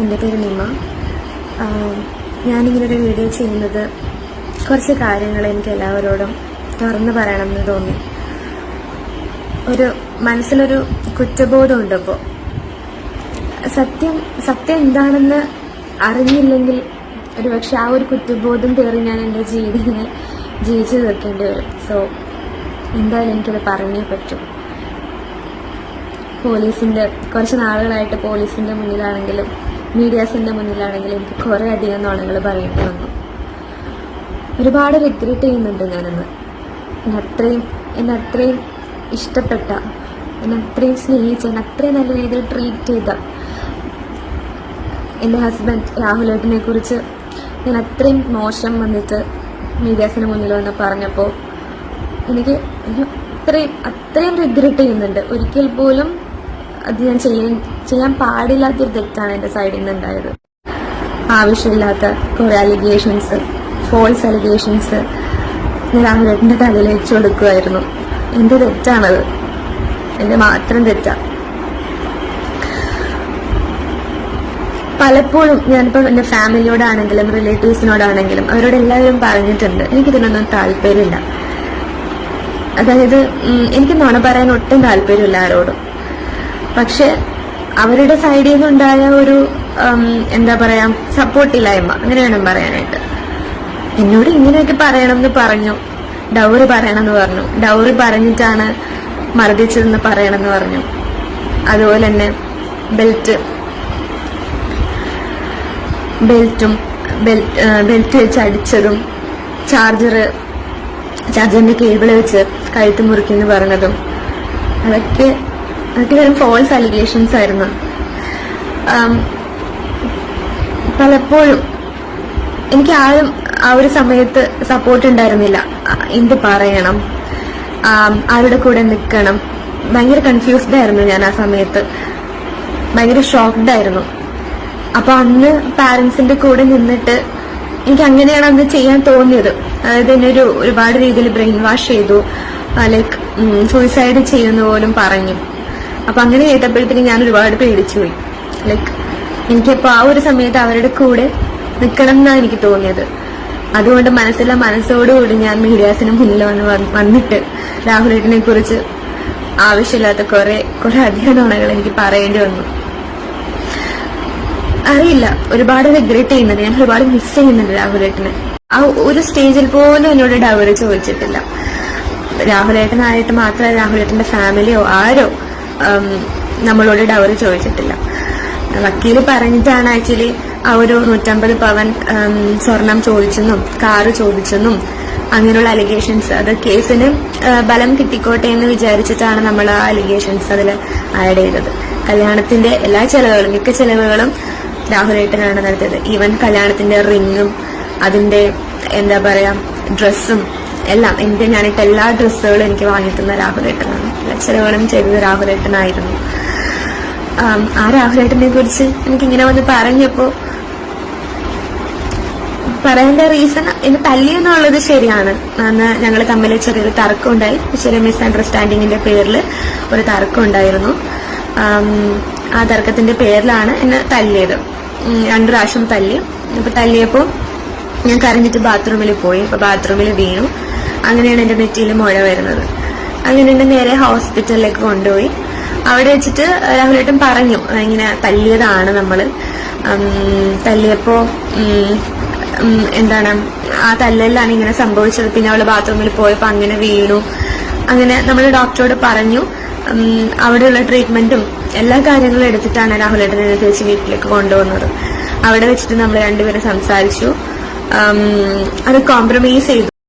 എന്റെ പേര് നിമ. ഞാനിങ്ങനൊരു വീഡിയോ ചെയ്യുന്നത് കുറച്ച് കാര്യങ്ങൾ എനിക്ക് എല്ലാവരോടും തുറന്നു പറയണമെന്ന് തോന്നി. ഒരു മനസ്സിലൊരു കുറ്റബോധം ഉണ്ടപ്പോൾ സത്യം സത്യം എന്താണെന്ന് അറിഞ്ഞില്ലെങ്കിൽ ഒരു പക്ഷെ ആ ഒരു കുറ്റബോധം പേറി ഞാൻ എന്റെ ജീവിതത്തിനെ ജീവിച്ചു തീർക്കേണ്ടി വരും. സോ എന്തായാലും എനിക്കത് പറഞ്ഞേ പറ്റും. പോലീസിന്റെ കുറച്ച് നാളുകളായിട്ട് പോലീസിന്റെ മുന്നിലാണെങ്കിലും മീഡിയാസിന്റെ മുന്നിലാണെങ്കിൽ എനിക്ക് കുറേ അധികം നാളുകൾ പറയേണ്ടി വന്നു. ഒരുപാട് റിഗ്രറ്റ് ചെയ്യുന്നുണ്ട് ഞാനന്ന് എന്നെ അത്രയും എന്നെ അത്രയും ഇഷ്ടപ്പെട്ട എന്നെ അത്രയും സ്നേഹിച്ച എന്നെ അത്രയും നല്ല രീതിയിൽ ട്രീറ്റ് ചെയ്ത എന്റെ ഹസ്ബൻഡ് രാഹുലേട്ടനെ കുറിച്ച് ഞാൻ അത്രയും മോശം വന്നിട്ട് മീഡിയാസിന് മുന്നിൽ വന്ന് പറഞ്ഞപ്പോൾ എനിക്ക് അത്രയും അത്രയും റിഗ്രറ്റ് ചെയ്യുന്നുണ്ട്. ഒരിക്കൽ പോലും അത് ഞാൻ ചെയ്യാൻ ചെയ്യാൻ പാടില്ലാത്തൊരു തെറ്റാണ് എന്റെ സൈഡിൽ നിന്ന് ഉണ്ടായത്. ആവശ്യമില്ലാത്ത കുറേ അലിഗേഷൻസ് ഫോൾസ് അലിഗേഷൻസ് ഞാൻ രാഹുലേട്ടന്റെ തലയിൽ വെച്ച് കൊടുക്കുമായിരുന്നു എന്റെ തെറ്റാണത്? എന്റെ മാത്രം തെറ്റാ. പലപ്പോഴും ഞാനിപ്പോൾ എന്റെ ഫാമിലിയോടാണെങ്കിലും റിലേറ്റീവ്സിനോടാണെങ്കിലും അവരോട് എല്ലാവരും പറഞ്ഞിട്ടുണ്ട്. എനിക്കിതിനൊന്നും താല്പര്യമില്ല. അതായത് എനിക്ക് നുണ പറയാൻ ഒട്ടും താല്പര്യമില്ല ആരോടും. പക്ഷെ അവരുടെ സൈഡിൽ നിന്നുണ്ടായ ഒരു എന്താ പറയാ സപ്പോർട്ടില്ലായ്മ അങ്ങനെ വേണം പറയാനായിട്ട്. എന്നോട് ഇങ്ങനെയൊക്കെ പറയണം എന്ന് പറഞ്ഞു. ഡൗറി പറയണം എന്ന് പറഞ്ഞു. ഡൗറി പറഞ്ഞിട്ടാണ് മർദ്ദിച്ചതെന്ന് പറയണമെന്ന് പറഞ്ഞു. അതുപോലെ തന്നെ ബെൽറ്റ് ബെൽറ്റും ബെൽറ്റ് വെച്ച് അടിച്ചതും ചാർജർ ചാർജറിന്റെ കേബിൾ വെച്ച് കഴുത്ത് മുറിക്കുന്നു പറഞ്ഞതും അതൊക്കെ അതൊക്കെ വെറും ഫോൾസ് അലിഗേഷൻസ് ആയിരുന്നു. പലപ്പോഴും എനിക്ക് ആരും ആ ഒരു സമയത്ത് സപ്പോർട്ട് ഉണ്ടായിരുന്നില്ല. എന്ത് പറയണം? ആരുടെ കൂടെ നിൽക്കണം ഭയങ്കര കൺഫ്യൂസ്ഡ് ആയിരുന്നു ഞാൻ ആ സമയത്ത്. ഭയങ്കര ഷോക്ക്ഡ് ആയിരുന്നു. അപ്പൊ അന്ന് പാരന്റ്സിന്റെ കൂടെ നിന്നിട്ട് എനിക്ക് അങ്ങനെയാണ് അന്ന് ചെയ്യാൻ തോന്നിയത്. അതായത് എന്നെ ഒരു ഒരുപാട് രീതിയിൽ ബ്രെയിൻ വാഷ് ചെയ്തു ലൈക്ക് സൂയിസൈഡ് ചെയ്യുന്ന പോലും പറഞ്ഞു. അപ്പൊ അങ്ങനെ കേട്ടപ്പോഴത്തേക്ക് ഞാൻ ഒരുപാട് പേടിച്ചു പോയി ലൈക്ക് എനിക്കപ്പോ ആ ഒരു സമയത്ത് അവരുടെ കൂടെ നിൽക്കണം എന്നാണ് എനിക്ക് തോന്നിയത്. അതുകൊണ്ട് മനസ്സിലെ മനസ്സോടുകൂടി ഞാൻ മീഡിയാസിന് മുന്നിൽ വന്ന് വന്ന് വന്നിട്ട് രാഹുലേട്ടനെ കുറിച്ച് ആവശ്യമില്ലാത്ത കുറെ കുറെ അധികം തവണകൾ എനിക്ക് പറയേണ്ടി വന്നു. അറിയില്ല ഒരുപാട് റിഗ്രറ്റ് ചെയ്യുന്നുണ്ട്. ഞാൻ ഒരുപാട് മിസ് ചെയ്യുന്നുണ്ട് രാഹുലേട്ടനെ. ആ ഒരു സ്റ്റേജിൽ പോലും എന്നോട് ഡവറി ചോദിച്ചിട്ടില്ല. രാഹുലേട്ടനായിട്ട് മാത്രമല്ല രാഹുലേട്ടന്റെ ഫാമിലിയോ ആരോ നമ്മളോട് ഡൗറി ചോദിച്ചിട്ടില്ല. വക്കീൽ പറഞ്ഞിട്ടാണ് ആക്ച്വലി ആ ഒരു നൂറ്റമ്പത് പവൻ സ്വർണം ചോദിച്ചെന്നും കാറ് ചോദിച്ചെന്നും അങ്ങനെയുള്ള അലിഗേഷൻസ് അത് കേസിന് ബലം കിട്ടിക്കോട്ടെ എന്ന് വിചാരിച്ചിട്ടാണ് നമ്മൾ ആ അലിഗേഷൻസ് അതിൽ ആഡ് ചെയ്തത്. കല്യാണത്തിന്റെ എല്ലാ ചെലവുകളും മിക്ക ചെലവുകളും രാഹുലേട്ടനാണ് നടത്തിയത്. ഈവൻ കല്യാണത്തിന്റെ റിങ്ങും അതിന്റെ എന്താ പറയാ ഡ്രസ്സും എല്ലാം എന്റെ ഞാനിട്ട് എല്ലാ ഡ്രസ്സുകളും എനിക്ക് വാങ്ങിത്തുന്ന രാഹുലേട്ടനാണ്. എല്ലാ ചെലവുകളും ചെയ്തത് രാഹുലേട്ടനായിരുന്നു. ആ രാഹുലേട്ടനെ കുറിച്ച് എനിക്കിങ്ങനെ വന്ന് പറഞ്ഞപ്പോ പറയേണ്ട റീസൺ എന്നെ തല്ലി എന്നുള്ളത് ശരിയാണ്. അന്ന് ഞങ്ങൾ തമ്മിൽ ചെറിയൊരു തർക്കം ഉണ്ടായി ചെറിയ മിസ്അണ്ടർസ്റ്റാൻഡിങ്ങിന്റെ പേരിൽ ഒരു തർക്കം ഉണ്ടായിരുന്നു ആ തർക്കത്തിന്റെ പേരിലാണ് എന്നെ തല്ലിയത്. രണ്ടു പ്രാവശ്യം തല്ലി. അപ്പൊ തല്ലിയപ്പോ ഞാൻ കരഞ്ഞിട്ട് ബാത്റൂമിൽ പോയി. അപ്പൊ ബാത്റൂമിൽ വീണു. അങ്ങനെയാണ് എന്റെ നെറ്റിയിൽ മുഴ വരുന്നത്. അങ്ങനെ എന്നെ നേരെ ഹോസ്പിറ്റലിലേക്ക് കൊണ്ടുപോയി. അവിടെ വെച്ചിട്ട് രാഹുലേട്ടൻ പറഞ്ഞു ഇങ്ങനെ തല്ലിയതാണ് നമ്മൾ തല്ലിയപ്പോൾ എന്താണ് ആ തല്ലലിലാണ് ഇങ്ങനെ സംഭവിച്ചത്. പിന്നെ അവൾ ബാത്റൂമിൽ പോയപ്പോ അങ്ങനെ വീണു. അങ്ങനെ നമ്മൾ ഡോക്ടറോട് പറഞ്ഞു അവിടെയുള്ള ട്രീറ്റ്മെന്റും എല്ലാ കാര്യങ്ങളും എടുത്തിട്ടാണ് രാഹുലേട്ടനെ തിരിച്ച് വീട്ടിലേക്ക് കൊണ്ടുവന്നത്. അവിടെ വെച്ചിട്ട് നമ്മൾ രണ്ടുപേരും സംസാരിച്ചു. അത് കോംപ്രമൈസ് ചെയ്തു.